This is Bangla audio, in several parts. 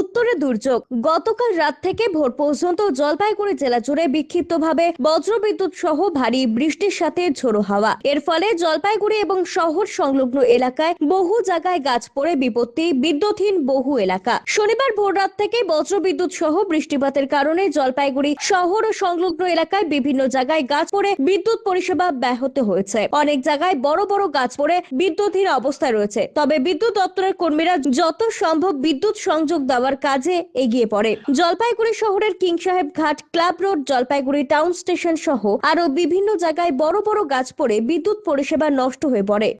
উত্তরে দুর্যোগ। গতকাল রাত থেকে ভোর পর্যন্ত জলপাইগুড়ি জেলা জুড়ে বিক্ষিপ্তভাবে বজ্রবিদ্যুৎ সহ ভারী বৃষ্টির সাথে ঝোড়ো হাওয়া। এর ফলে জলপাইগুড়ি এবং শহর সংলগ্ন এলাকায় বহু জায়গায় গাছ পড়ে বিপত্তি, বিদ্যুৎহীন বহু এলাকা। শনিবার ভোর রাত থেকে বজ্রবিদ্যুৎ সহ বৃষ্টিপাতের কারণে জলপাইগুড়ি শহর ও সংলগ্ন এলাকায় বিভিন্ন জায়গায় গাছ পড়ে বিদ্যুৎ পরিষেবা ব্যাহত হয়েছে। অনেক জায়গায় বড় বড় গাছ পড়ে বিদ্যুৎহীন অবস্থায় রয়েছে। তবে বিদ্যুৎ দপ্তরের কর্মীরা যত সম্ভব বিদ্যুৎ সংযোগ দেওয়ার কাজে এগিয়ে পড়ে। জলপাইগুড়ি শহরের King Saheb Ghat, club road, Jalpaiguri town station সহ আরও বিভিন্ন জায়গায় বড় বড় গাছ পড়ে বিদ্যুৎ পরিষেবা নষ্ট হয়ে পড়ে।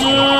ঘর